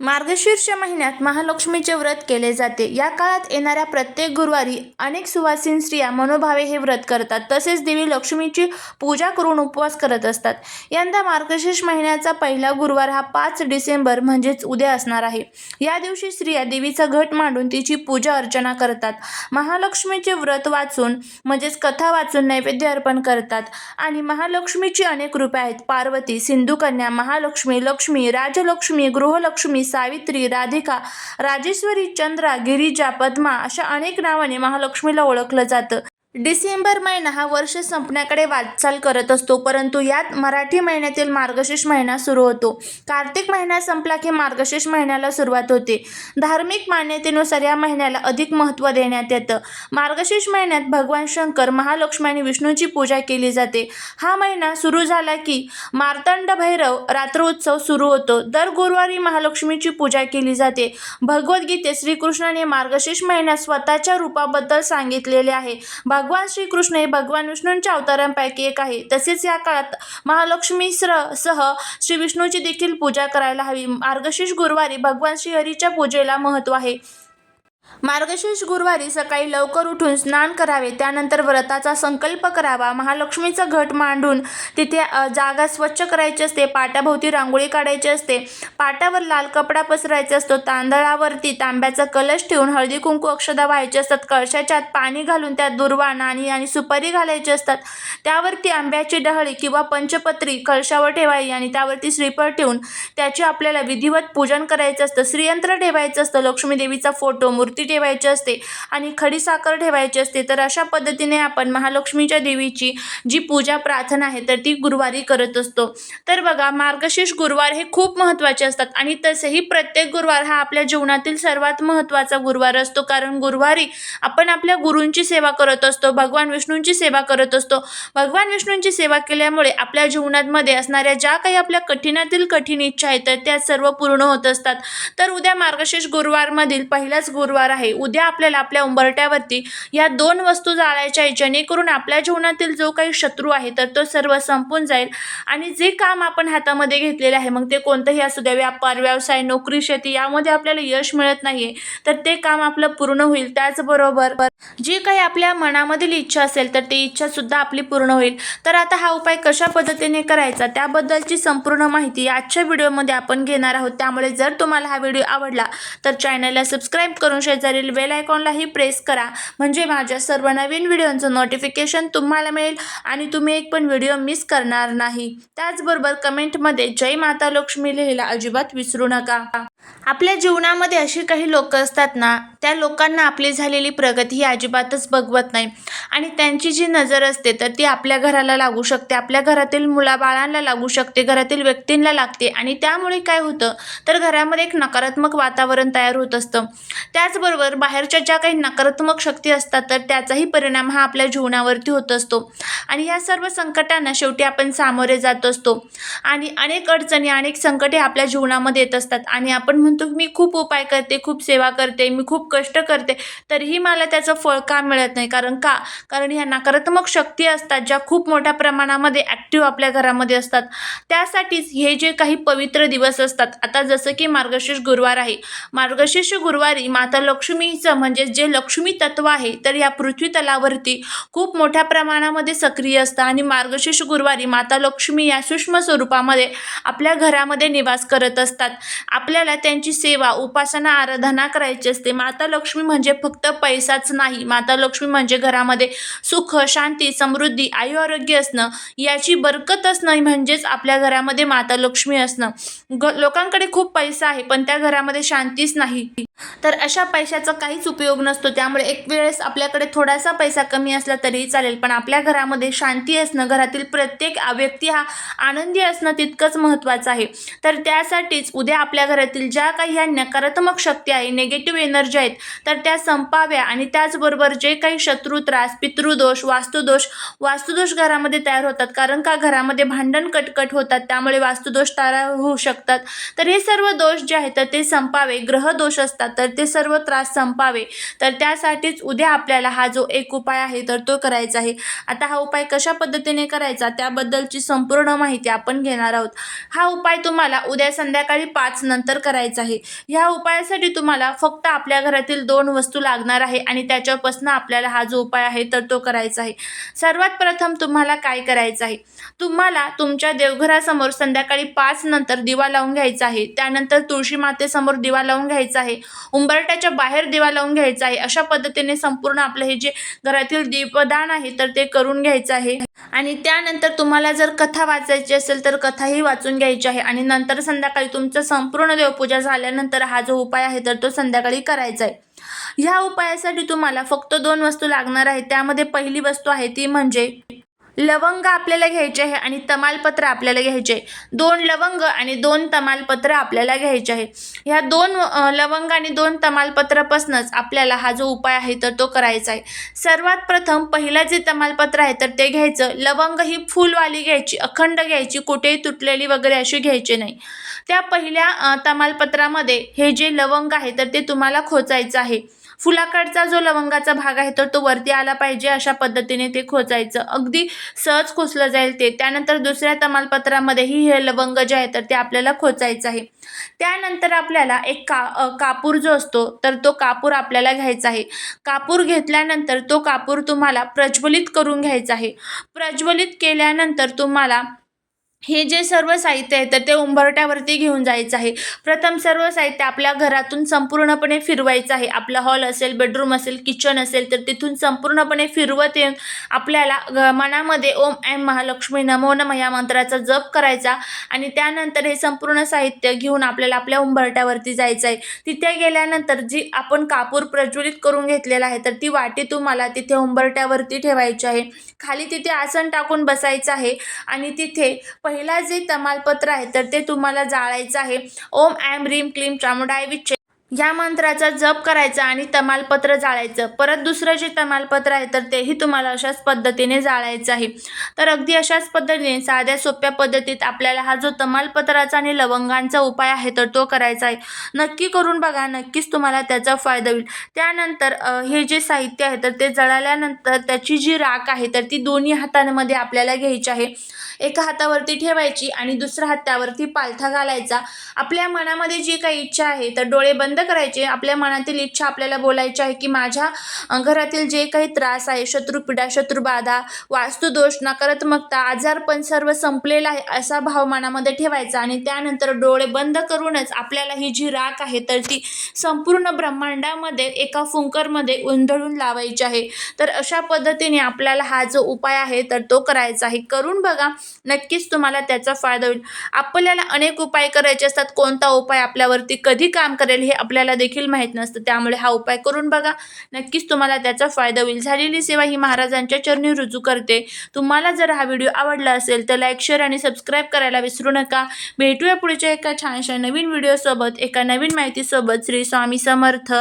मार्गशीर्ष महिन्यात महालक्ष्मीचे व्रत केले जाते. या काळात येणाऱ्या प्रत्येक गुरुवारी अनेक सुवासीन स्त्रिया मनोभावे हे व्रत करतात. तसेच देवी लक्ष्मीची पूजा करून उपवास करत असतात. यंदा मार्गशीर्ष महिन्याचा पहिला गुरुवार हा पाच डिसेंबर म्हणजेच उद्या असणार आहे. या दिवशी स्त्रिया देवीचा घट मांडून तिची पूजा अर्चना करतात. महालक्ष्मीचे व्रत वाचून म्हणजेच कथा वाचून नैवेद्य अर्पण करतात. आणि महालक्ष्मीची अनेक रूपे आहेत. पार्वती सिंधुकन्या महालक्ष्मी लक्ष्मी राजलक्ष्मी गृहलक्ष्मी सावित्री राधिका राजेश्वरी चंद्रा गिरिजा पद्मा अशा अनेक नावाने महालक्ष्मीला ओळखलं जातं. डिसेंबर महिना हा वर्ष संपण्याकडे वाटचाल करत असतो परंतु यात मराठी महिन्यातील मार्गशीर्ष महिना सुरू होतो. कार्तिक महिना संपला की मार्गशीर्ष महिन्याला सुरुवात होते. धार्मिक मान्यतेनुसार या महिन्याला अधिक महत्त्व देण्यात येतं. मार्गशीर्ष महिन्यात भगवान शंकर महालक्ष्मी आणि विष्णूची पूजा केली जाते. हा महिना सुरू झाला की मार्तंड भैरव रात्रोत्सव सुरू होतो. दर गुरुवारी महालक्ष्मीची पूजा केली जाते. भगवद्गीतेत श्रीकृष्णाने मार्गशीर्ष महिन्यात स्वतःच्या रूपाबद्दल सांगितलेले आहे. भगवान श्रीकृष्ण हे भगवान विष्णूंच्या अवतारांपैकी एक आहे. तसेच या काळात महालक्ष्मी स्र सह श्री विष्णूची देखील पूजा करायला हवी. मार्गशीर्ष गुरुवारी भगवान श्रीहरीच्या पूजेला महत्त्व आहे. मार्गशीर्ष गुरुवारी सकाळी लवकर उठून स्नान करावे त्यानंतर व्रताचा संकल्प करावा. महालक्ष्मीचा घट मांडून तिथे जागा स्वच्छ करायची असते पाटाभोवती रांगोळी काढायची असते. पाटावर लाल कपडा पसरायचा असतो तांदळावरती तांब्याचा कलश ठेवून हळदी कुंकू अक्षदा व्हायची असतात कळशाच्या आत पाणी घालून त्यात दुर्वा नाणी आणि सुपारी घालायची असतात. त्यावरती आंब्याची डहळी किंवा पंचपत्री कळशावर ठेवायची आणि त्यावरती श्रीफळ ठेवून त्याची आपल्याला विधिवत पूजन करायचं असतं श्रीयंत्र ठेवायचं असतं. लक्ष्मी देवीचा फोटो मूर्ती ठेवायची असते आणि खडीसाखर ठेवायची असते तर अशा पद्धतीने आपण महालक्ष्मीच्या देवीची जी पूजा प्रार्थना आहे तर ती गुरुवारी करत असतो. तर बघा मार्गशीर्ष गुरुवार हे खूप महत्त्वाचे असतात आणि तसेही प्रत्येक गुरुवार हा आपल्या जीवनातील सर्वात महत्त्वाचा गुरुवार असतो. कारण गुरुवारी आपण आपल्या गुरूंची सेवा करत असतो भगवान विष्णूंची सेवा करत असतो. भगवान विष्णूंची सेवा केल्यामुळे आपल्या जीवनामध्ये असणाऱ्या ज्या काही आपल्या कठीणातील कठीण इच्छा आहेत तर त्या सर्व पूर्ण होत असतात. तर उद्या मार्गशीर्ष गुरुवारमधील पहिलाच गुरुवार आहे. उद्या आपल्याला आपल्या उंबरट्यावरती या दोन वस्तू जाळायच्या आहेत. जेणेकरून आपल्या जीवनातील जो काही शत्रू आहे तर तो सर्व संपून जाईल. आणि जे काम आपण हातामध्ये घेतलेले आहे मग ते कोणतंही असू द्या व्यापार व्यवसाय नोकरी शेती यामध्ये आपल्याला यश मिळत नाहीये तर ते काम आपलं पूर्ण होईल. त्याचबरोबर जी काही आपल्या मनामधील इच्छा असेल तर ती इच्छा सुद्धा आपली पूर्ण होईल. तर आता हा उपाय कशा पद्धतीने करायचा त्याबद्दलची संपूर्ण माहिती आजच्या व्हिडिओमध्ये आपण घेणार आहोत. त्यामुळे जर तुम्हाला हा व्हिडिओ आवडला तर चॅनलला सबस्क्राईब करून शेजारील बेल आयकॉनलाही प्रेस करा. म्हणजे माझ्या सर्व नवीन व्हिडिओंचं नोटिफिकेशन तुम्हाला मिळेल आणि तुम्ही एक पण व्हिडिओ मिस करणार नाही. त्याचबरोबर कमेंटमध्ये जय माता लक्ष्मी लिहायला अजिबात विसरू नका. आपल्या जीवनामध्ये अशी काही लोक असतात ना त्या लोकांना आपली झालेली प्रगती ही अजिबातच बघवत नाही. आणि त्यांची जी नजर असते तर ती आपल्या घराला लागू शकते आपल्या घरातील मुलाबाळांना लागू शकते घरातील व्यक्तींना लागते. आणि त्यामुळे काय होतं तर घरामध्ये एक नकारात्मक वातावरण तयार होत असतं. त्याचबरोबर बाहेरच्या ज्या काही नकारात्मक शक्ती असतात तर त्याचाही परिणाम हा आपल्या जीवनावरती होत असतो. आणि ह्या सर्व संकटांना शेवटी आपण सामोरे जात असतो. आणि अनेक अडचणी अनेक संकटे आपल्या जीवनामध्ये येत असतात. आणि आपण म्हणतो मी खूप उपाय करते खूप सेवा करते मी खूप कष्ट करते तरीही मला त्याचं फळ का मिळत नाही? कारण का? कारण ह्या नकारात्मक शक्ती असतात ज्या खूप मोठ्या प्रमाणामध्ये ॲक्टिव्ह आपल्या घरामध्ये असतात. त्यासाठीच हे जे काही पवित्र दिवस असतात आता जसं की मार्गशीर्ष गुरुवार आहे. मार्गशीर्ष गुरुवारी माता लक्ष्मीचं म्हणजे जे लक्ष्मी तत्व आहे तर या पृथ्वी तलावरती खूप मोठ्या प्रमाणामध्ये सक्रिय असतं आणि मार्गशीर्ष गुरुवारी माता लक्ष्मी या सूक्ष्म स्वरूपामध्ये आपल्या घरामध्ये निवास करत असतात. आपल्याला त्यांची सेवा उपासना आराधना करायची असते. माता लक्ष्मी म्हणजे फक्त पैसाच नाही. माता लक्ष्मी म्हणजे घरामध्ये सुख शांती समृद्धी आयु आरोग्य असणं. याची बरकत असणं म्हणजेच आपल्या घरामध्ये माता लक्ष्मी असणं. ग लोकांकडे खूप पैसा आहे पण त्या घरामध्ये शांतीच नाही. तर अशा पैशाचा काहीच उपयोग नसतो. त्यामुळे एक वेळेस आपल्याकडे थोडासा पैसा कमी असला तरीही चालेल पण आपल्या घरामध्ये शांती असणं घरातील प्रत्येक व्यक्ती हा आनंदी असणं तितकंच महत्त्वाचं आहे. तर त्यासाठीच उद्या आपल्या घरातील ज्या काही ह्या नकारात्मक शक्ती आहे निगेटिव्ह एनर्जी आहेत तर त्या संपाव्या आणि त्याचबरोबर जे काही शत्रू त्रास पितृदोष वास्तुदोष वास्तुदोष घरामध्ये तयार होतात. कारण का? घरामध्ये भांडण कटकट होतात त्यामुळे वास्तुदोष तयार होऊ शकतात. तर हे सर्व दोष जे आहेत तर ते संपावे. ग्रह दोष असतात तर ते सर्व त्रास संपावे. तर त्यासाठीच उद्या आपल्याला हा जो एक उपाय आहे तर तो करायचा आहे. आता हा उपाय कशा पद्धतीने करायचा? त्याबद्दलची संपूर्ण माहिती आपण घेणार आहोत. हा उपाय तुम्हाला उद्या संध्याकाळी पाच नंतर करायचा करायचं आहे. ह्या उपायासाठी तुम्हाला फक्त आपल्या घरातील दोन वस्तू लागणार आहे आणि त्याच्यापासून आपल्याला हा जो उपाय आहे तर तो करायचा आहे. सर्वात प्रथम तुम्हाला काय करायचं आहे? तुम्हाला तुमच्या देवघरासमोर संध्याकाळी पाच नंतर दिवा लावून घ्यायचा आहे. त्यानंतर तुळशी मातेसमोर दिवा लावून घ्यायचा आहे. उंबरट्याच्या बाहेर दिवा लावून घ्यायचा आहे. अशा पद्धतीने संपूर्ण आपलं हे जे घरातील दीपदान आहे तर ते करून घ्यायचं आहे. आणि त्यानंतर तुम्हाला जर कथा वाचायची असेल तर कथाही वाचून घ्यायची आहे. आणि नंतर संध्याकाळी तुमचं संपूर्ण देवपूजा झाल्यानंतर हा जो उपाय आहे तर तो संध्याकाळी करायचा आहे. ह्या उपायासाठी तुम्हाला फक्त दोन वस्तू लागणार आहेत. त्यामध्ये पहिली वस्तू आहे ती म्हणजे लवंग आपल्याला घ्यायचे आहे आणि तमालपत्र आपल्याला घ्यायचे आहे. दोन लवंग आणि दोन तमालपत्र आपल्याला घ्यायचे आहे. ह्या दोन लवंग आणि दोन तमालपत्रापासूनच आपल्याला हा जो उपाय आहे तर तो करायचा आहे. सर्वात प्रथम पहिलं जे तमालपत्र आहे तर ते घ्यायचं. लवंग ही फुलवाली घ्यायची अखंड घ्यायची कुठेही तुटलेली वगैरे अशी घ्यायची नाही. त्या पहिल्या तमालपत्रामध्ये हे जे लवंग आहे तर ते तुम्हाला खोचायचं आहे. फुलाकडचा जो लवंगाचा भाग आहे तर तो वरती आला पाहिजे अशा पद्धतीने ते खोचायचं. अगदी सहज खोचलं जाईल ते. त्यानंतर दुसऱ्या तमालपत्रामध्येही हे लवंग जे आहे तर ते आपल्याला खोचायचं आहे. त्यानंतर आपल्याला एक का कापूर जो असतो तर तो कापूर आपल्याला घ्यायचा आहे. कापूर घेतल्यानंतर तो कापूर तुम्हाला प्रज्वलित करून घ्यायचा आहे. प्रज्वलित केल्यानंतर तुम्हाला हे जे सर्व साहित्य आहे तर ते उंबरट्यावरती घेऊन जायचं आहे. प्रथम सर्व साहित्य आपल्या घरातून संपूर्णपणे फिरवायचं आहे. आपला हॉल असेल बेडरूम असेल किचन असेल तर तिथून संपूर्णपणे फिरवत येऊन आपल्याला मनामध्ये ओम एम महालक्ष्मी नमो नम या मंत्राचा जप करायचा आणि त्यानंतर हे संपूर्ण साहित्य घेऊन आपल्याला आपल्या उंबरट्यावरती जायचं आहे. तिथे गेल्यानंतर जी आपण कापूर प्रज्वलित करून घेतलेला आहे तर ती वाटी तुम्हाला तिथे उंबरट्यावरती ठेवायची आहे. खाली तिथे आसन टाकून बसायचं आहे आणि तिथे पहिला जे तमालपत्र आहे तर ते तुम्हाला जाळायचं आहे. ओम ॲम रीम क्लीम चामुंडाय विच्चे या मंत्राचा जप करायचा आणि तमालपत्र जाळायचं. परत दुसरं जे तमालपत्र आहे तर तेही तुम्हाला अशाच पद्धतीने जाळायचं आहे. तर अगदी अशाच पद्धतीने साध्या सोप्या पद्धतीत आपल्याला हा जो तमालपत्राचा आणि लवंगांचा उपाय आहे तर तो करायचा आहे. नक्की करून बघा नक्कीच तुम्हाला त्याचा फायदा होईल. त्यानंतर हे जे साहित्य आहे तर ते जळाल्यानंतर त्याची जी राख आहे तर ती दोन्ही हातांमध्ये आपल्याला घ्यायची आहे. एका हातावरती ठेवायची आणि दुसऱ्या हातावरती पालथा घालायचा. आपल्या मनामध्ये जी काही इच्छा आहे तर डोळे बंद करायचे. आपल्या मनातील इच्छा आपल्याला बोलायची आहे की माझ्या घरातील जे काही त्रास आहे शत्रुपीडा शत्रुबाधा वास्तुदोष नकारात्मकता आजारपण सर्व संपलेला आहे असा भाव मनामध्ये ठेवायचा आणि त्यानंतर डोळे बंद करूनच आपल्याला ही जी राख आहे तर ती संपूर्ण ब्रह्मांडामध्ये एका फुंकरमध्ये उंधळून लावायची आहे. तर अशा पद्धतीने आपल्याला हा जो उपाय आहे तर तो करायचा आहे. करून बघा नक्कीच तुम्हाला त्याचा फायदा होईल. आपल्याला अनेक उपाय करायचे असतात. कोणता उपाय आपल्यावरती कधी काम करेल हे आपल्याला देखील माहीत नसतं. त्यामुळे हा उपाय करून बघा. नक्कीच तुम्हाला त्याचा फायदा होईल. झालेली सेवा ही महाराजांच्या चरणी रुजू करते. तुम्हाला जर हा व्हिडिओ आवडला असेल तर लाईक शेअर आणि सबस्क्राईब करायला विसरू नका. भेटूया पुढच्या एका छानशा नवीन व्हिडिओसोबत एका नवीन माहितीसोबत. श्री स्वामी समर्थ.